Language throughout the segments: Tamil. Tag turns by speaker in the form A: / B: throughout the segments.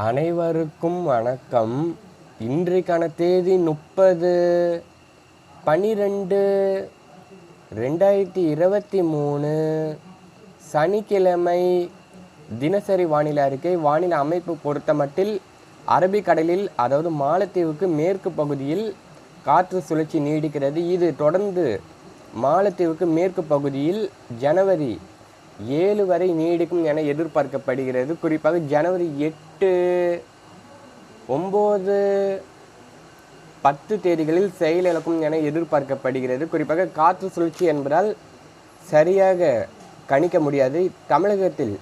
A: அனைவருக்கும் வணக்கம். இன்றைக்கான தேதி முப்பது பனிரெண்டு ரெண்டாயிரத்தி இருபத்தி மூணு சனிக்கிழமை தினசரி வானிலை அறிக்கை. வானிலை அமைப்பு பொறுத்தமட்டில் அரபிக்கடலில் அதாவது மாலத்தீவுக்கு மேற்கு பகுதியில் காற்று சுழற்சி நீடிக்கிறது. இது தொடர்ந்து மாலத்தீவுக்கு மேற்கு பகுதியில் ஜனவரி ஏழு வரை நீடிக்கும் என எதிர்பார்க்கப்படுகிறது. குறிப்பாக ஜனவரி எட்டு ஒம்பது பத்து தேதிகளில் செயலிழக்கும் என எதிர்பார்க்கப்படுகிறது. குறிப்பாக காற்று சுழற்சி என்பதால் சரியாக கணிக்க முடியாது. தமிழகத்தில்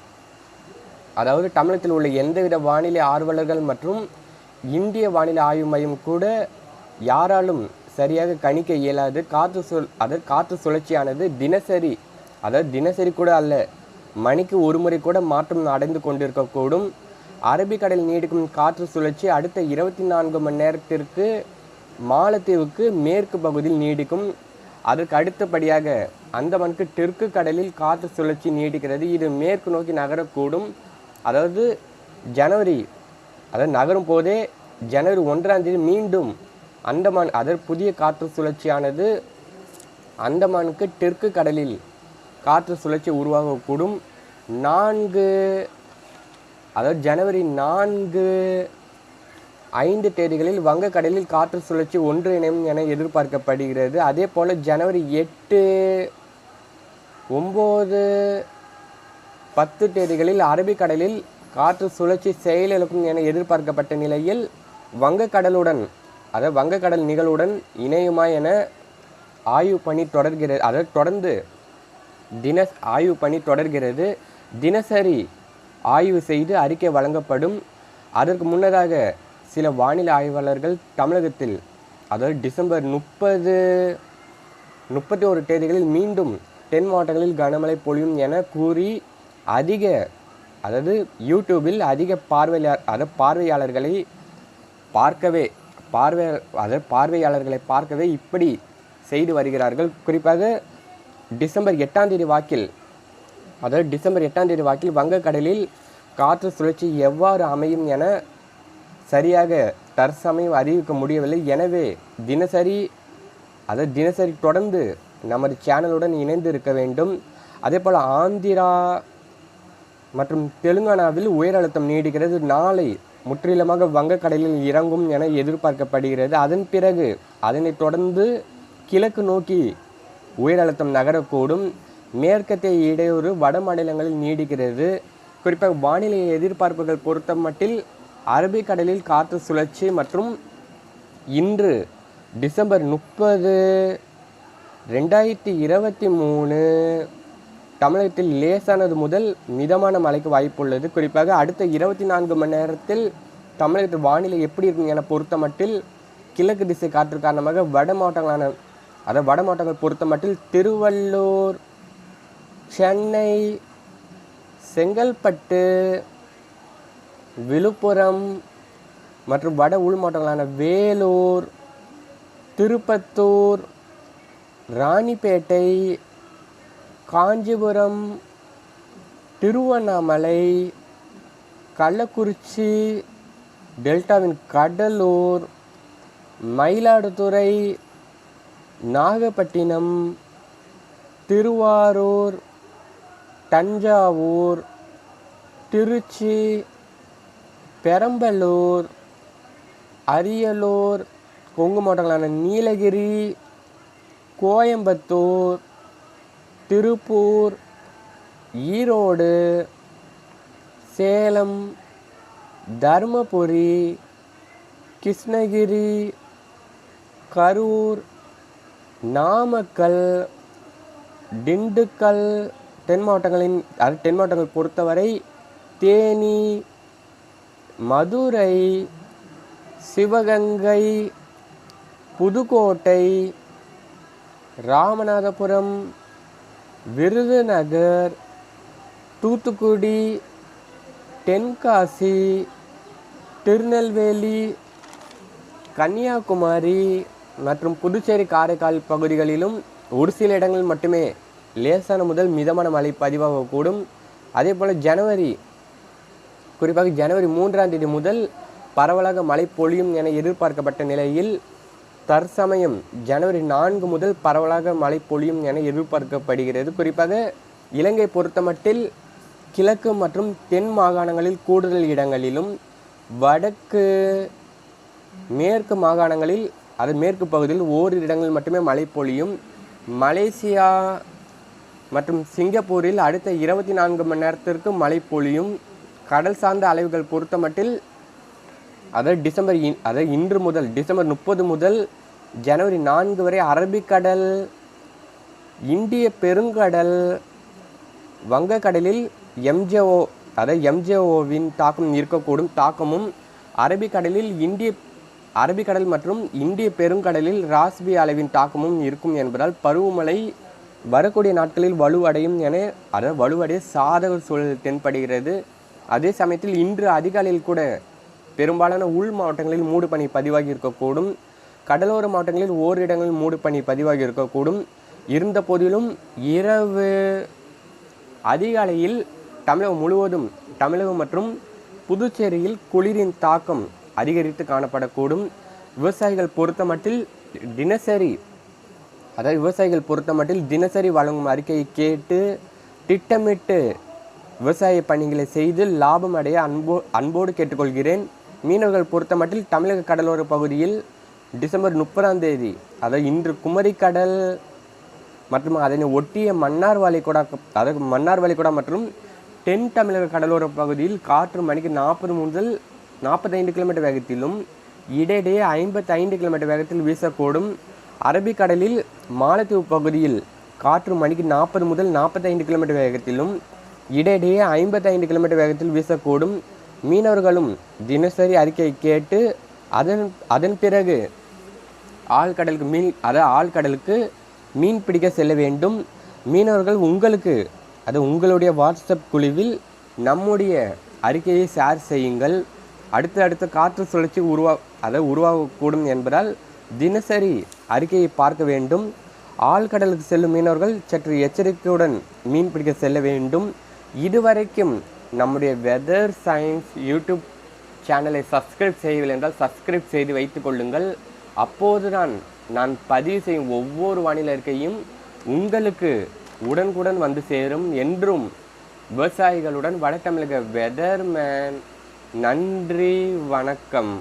A: அதாவது தமிழகத்தில் உள்ள எந்தவித வானிலை ஆர்வலர்கள் மற்றும் இந்திய வானிலை ஆய்வு மையம் கூட யாராலும் சரியாக கணிக்க இயலாது. காற்று சுழ் அதாவது காற்று சுழற்சியானது தினசரி அதாவது தினசரி கூட அல்ல மணிக்கு ஒரு முறை கூட மாற்றம் அடைந்து கொண்டிருக்கக்கூடும். அரபிக்கடலில் நீடிக்கும் காற்று சுழற்சி அடுத்த இருபத்தி நான்கு மணி நேரத்திற்கு மாலத்தீவுக்கு மேற்கு பகுதியில் நீடிக்கும். அதற்கு அடுத்தபடியாக அந்தமனுக்கு தெற்கு கடலில் காற்று சுழற்சி நீடிக்கிறது. இது மேற்கு நோக்கி நகரக்கூடும். அதாவது ஜனவரி அதாவது நகரும் போதே ஜனவரி ஒன்றாம் தேதி மீண்டும் அந்தமான் அதர் புதிய காற்று சுழற்சியானது அந்தமானுக்கு தெற்கு கடலில் காற்று சுழற்சி உருவாகக்கூடும். நான்கு அதாவது ஜனவரி நான்கு ஐந்து தேதிகளில் வங்கக்கடலில் காற்று சுழற்சி ஒன்று இணையும் என எதிர்பார்க்கப்படுகிறது. அதே போல் ஜனவரி எட்டு ஒம்பது பத்து தேதிகளில் அரபிக்கடலில் காற்று சுழற்சி செயலிழக்கும் என எதிர்பார்க்கப்பட்ட நிலையில் வங்கக்கடலுடன் அதாவது வங்கக்கடல் நிகழ்வுடன் இணையுமா என ஆய்வு பணி தொடர்கிறது. அதாவது தொடர்ந்து தின ஆய்வு பணி தொடர்கிறது. தினசரி ஆய்வு செய்து அறிக்கை வழங்கப்படும். அதற்கு முன்னதாக சில வானிலை ஆய்வாளர்கள் தமிழகத்தில் அதாவது டிசம்பர் முப்பது முப்பத்தி ஒரு தேதிகளில் மீண்டும் தென் மாவட்டங்களில் கனமழை பொழியும் என கூறி அதிக அதாவது யூடியூபில் அதிக பார்வையாளர் அதாவது பார்வையாளர்களை பார்க்கவே பார்வை அதாவது பார்வையாளர்களை பார்க்கவே இப்படி செய்து வருகிறார்கள். குறிப்பாக டிசம்பர் எட்டாம் தேதி வாக்கில் அதாவது டிசம்பர் எட்டாம் தேதி வாக்கில் வங்கக்கடலில் காற்று சுழற்சி எவ்வாறு அமையும் என சரியாக தற்சமயம் அறிவிக்க முடியவில்லை. எனவே தினசரி அதாவது தினசரி தொடர்ந்து நமது சேனலுடன் இணைந்து இருக்க வேண்டும். அதே போல் ஆந்திரா மற்றும் தெலுங்கானாவில் உயர் அழுத்தம் நீடிக்கிறது. நாளை முற்றிலுமாக வங்கக்கடலில் இறங்கும் என எதிர்பார்க்கப்படுகிறது. அதன் பிறகு அதனைத் தொடர்ந்து கிழக்கு நோக்கி உயர் அழுத்தம் நகரக்கூடும். மேற்கத்திய இடையூறு வட மாநிலங்களில் நீடிக்கிறது. குறிப்பாக வானிலை எதிர்பார்ப்புகள் பொறுத்த மட்டில் அரபிக்கடலில் காற்று சுழற்சி மற்றும் இன்று டிசம்பர் முப்பது ரெண்டாயிரத்தி இருபத்தி மூணு தமிழகத்தில் லேசானது முதல் மிதமான மழைக்கு வாய்ப்புள்ளது. குறிப்பாக அடுத்த இருபத்தி நான்கு மணி நேரத்தில் தமிழகத்தில் வானிலை எப்படி இருக்கும் என பொறுத்த மட்டில் கிழக்கு திசை காற்று காரணமாக வட மாவட்டங்களான அதாவது வட மாவட்டங்கள் பொறுத்த மட்டில் திருவள்ளூர் சென்னை செங்கல்பட்டு விழுப்புரம் மற்றும் வட உள் மாவட்டங்களான வேலூர் திருப்பத்தூர் ராணிப்பேட்டை காஞ்சிபுரம் திருவண்ணாமலை கள்ளக்குறிச்சி டெல்டாவின் கடலூர் மயிலாடுதுறை நாகப்பட்டினம் திருவாரூர் தஞ்சாவூர் திருச்சி பெரம்பலூர் அரியலூர் கொங்கு மாவட்டங்களான நீலகிரி கோயம்புத்தூர் திருப்பூர் ஈரோடு சேலம் தருமபுரி கிருஷ்ணகிரி கரூர் நாமக்கல் திண்டுக்கல் தென் மாவட்டங்களின் அது தென் மாவட்டங்கள் பொறுத்தவரை தேனி மதுரை சிவகங்கை புதுக்கோட்டை ராமநாதபுரம் விருதுநகர் தூத்துக்குடி தென்காசி திருநெல்வேலி கன்னியாகுமரி மற்றும் புதுச்சேரி காரைக்கால் பகுதிகளிலும் ஒரு சில இடங்களில் மட்டுமே லேசான முதல் மிதமான மழை பதிவாகக்கூடும் அதே போல் ஜனவரி குறிப்பாக ஜனவரி மூன்றாம் தேதி முதல் பரவலாக மழை பொழியும் என எதிர்பார்க்கப்பட்ட நிலையில் தற்சமயம் ஜனவரி நான்கு முதல் பரவலாக மழை பொழியும் என எதிர்பார்க்கப்படுகிறது. குறிப்பாக இலங்கை பொறுத்தமட்டில் கிழக்கு மற்றும் தென் மாகாணங்களில் கூடுதல் இடங்களிலும் வடக்கு மேற்கு மாகாணங்களில் அது மேற்கு பகுதியில் ஓரிரு இடங்களில் மட்டுமே மழை பொழியும். மலேசியா மற்றும் சிங்கப்பூரில் அடுத்த இருபத்தி நான்கு மணி நேரத்திற்கு மழை பொழியும். கடல் சார்ந்த அலைவுகள் பொறுத்தமட்டில் அதாவது டிசம்பர் அதாவது இன்று முதல் டிசம்பர் முப்பது முதல் ஜனவரி நான்கு வரை அரபிக்கடல் இந்திய பெருங்கடல் வங்கக்கடலில் எம்ஜேஓ அதாவது எம்ஜேஓவின் தாக்கம் இருக்கக்கூடும் தாக்கமும் அரபிக்கடலில் இந்திய அரபிக்கடல் மற்றும் இந்திய பெருங்கடலில் ராஸ்பி அளவின் தாக்கமும் இருக்கும் என்பதால் பருவமழை வரக்கூடிய நாட்களில் வலுவடையும் என அதாவது வலுவடைய சாதக சூழல் தென்படுகிறது. அதே சமயத்தில் இன்று அதிகாலையில் கூட பெரும்பாலான உள் மாவட்டங்களில் மூடுபனி பதிவாகி இருக்கக்கூடும் கடலோர மாவட்டங்களில் ஓரிடங்களில் மூடுபனி பதிவாகி இருக்கக்கூடும் இருந்த போதிலும் இரவு அதிகாலையில் தமிழகம் முழுவதும் தமிழகம் மற்றும் புதுச்சேரியில் குளிரின் தாக்கம் அதிகரித்து காணப்படக்கூடும். விவசாயிகள் பொறுத்தமட்டில் தினசரி அதாவது விவசாயிகள் பொறுத்தமட்டில் தினசரி வழங்கும் அறிக்கையை கேட்டு திட்டமிட்டு விவசாய பணிகளை செய்து லாபம் அடைய அன்போ அன்போடு கேட்டுக்கொள்கிறேன். மீனவர்கள் பொறுத்தமட்டில் தமிழக கடலோர பகுதியில் டிசம்பர் முப்பதாம் தேதி அதாவது இன்று குமரிக்கடல் மற்றும் அதனை ஒட்டிய மன்னார் வளைகுடா அதாவது மன்னார் வளைகுடா மற்றும் தென் தமிழக கடலோர பகுதியில் காற்று மணிக்கு நாற்பது முதல் நாற்பத்தைந்து கிலோமீட்டர் வேகத்திலும் இடையிடையே ஐம்பத்தைந்து கிலோமீட்டர் வேகத்தில் வீசக்கூடும். அரபிக்கடலில் மாலத்தீவு பகுதியில் காற்று மணிக்கு நாற்பது முதல் நாற்பத்தைந்து கிலோமீட்டர் வேகத்திலும் இடையிடையே ஐம்பத்தைந்து கிலோமீட்டர் வேகத்தில் வீசக்கூடும். மீனவர்களும் தினசரி அறிக்கையை கேட்டு அதன் அதன் பிறகு ஆழ்கடலுக்கு மீன் அதாவது ஆழ்கடலுக்கு மீன் பிடிக்க செல்ல வேண்டும். மீனவர்கள் உங்களுக்கு அது உங்களுடைய வாட்ஸ்அப் குழுவில் நம்முடைய அறிக்கையை ஷேர் செய்யுங்கள். அடுத்து அடுத்த காற்று சுழற்சி உருவா அதை உருவாகக்கூடும் என்பதால் தினசரி அறிக்கையை பார்க்க வேண்டும். ஆழ்கடலுக்கு செல்லும் மீனவர்கள் சற்று எச்சரிக்கையுடன் மீன் பிடிக்க செல்ல வேண்டும். இதுவரைக்கும் நம்முடைய வெதர் சயின்ஸ் யூடியூப் சேனலை சப்ஸ்கிரைப் செய்யவில்லை என்றால் சப்ஸ்கிரைப் செய்து வைத்துக் கொள்ளுங்கள். அப்போதுதான் நான் பதிவு செய்யும் ஒவ்வொரு வானிலை அறிக்கையும் உங்களுக்கு உடனுக்குடன் வந்து சேரும் என்றும் விவசாயிகளுடன் வட தமிழக வெதர்மேன் நன்றி வணக்கம்.